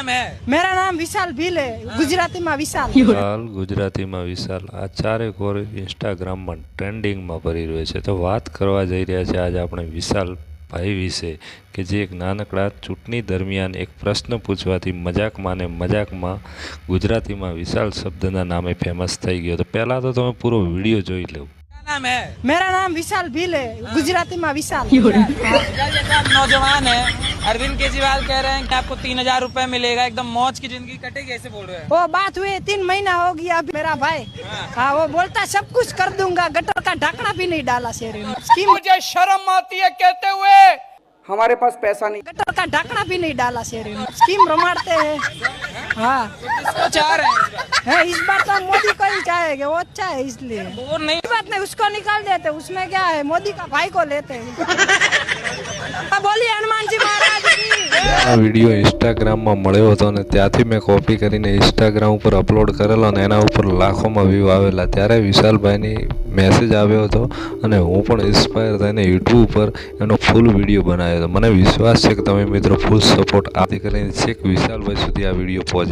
નામ હે? મેરા નામ વિશાલ ભીલ હે. ગુજરાતી માં વિશાલ. વિશાલ ગુજરાતી માં વિશાલ. આ ચારે કોર ઇન્સ્ટાગ્રામમાં ટ્રેન્ડિંગમાં ભરી રહ્યો છે. તો વાત કરવા જઈ રહ્યા છે આજે આપણે વિશાલ ભાઈ વિશે કે જે એક નાનકડા ચૂંટણી દરમિયાન એક પ્રશ્ન પૂછવાથી મજાકમાં ને મજાકમાં ગુજરાતીમાં વિશાલ શબ્દના નામે ફેમસ થઈ ગયો. તો પહેલાં તો તમે પૂરો વીડિયો જોઈ લો. મેરા નામ વિશાલ ભીલ હે. ગુજરાતીમાં વિશાલ. નોજવાન હે. हैं अरविंद केजरीवाल कह रहे हैं कि आपको तीन हज़ार रूपए मिलेगा एकदम मौज की ज़िंदगी कटेगी ऐसे बोल रहे हैं। वो बात हुई तीन महीना हो गया अभी मेरा भाई। हाँ। वो बोलता सब कुछ कर दूँगा गटर का ढकना भी नहीं डाला शहर में मुझे शर्म आती है कहते हुए। हमारे पास पैसा नहीं। गटर का ढकना भी नहीं डाला शहर में स्कीम रमाड़ते हैं। हाँ। किसको चाह रहे हैं? इस बार? है तो मोदी को ही चाहेंगे वो अच्छा है इसलिए। वो नहीं। बात नहीं उसको निकाल देते उसमें क्या है मोदी का भाई को लेते हैं। हाँ, बोलिए हनुमान जी महाराज। આ વીડિયો ઇન્સ્ટાગ્રામમાં મળ્યો હતો અને ત્યાંથી મેં કોપી કરીને ઇન્સ્ટાગ્રામ ઉપર અપલોડ કરેલો અને એના ઉપર લાખોમાં વ્યૂ આવેલા. ત્યારે વિશાલભાઈની મેસેજ આવ્યો હતો અને હું પણ ઇન્સ્પાયર થઈને યુટ્યુબ ઉપર એનો ફૂલ વીડિયો બનાવ્યો હતો. મને વિશ્વાસ છે કે તમે મિત્રો ફૂલ સપોર્ટ આપી કરીને છેક વિશાલભાઈ સુધી આ વીડિયો પહોંચી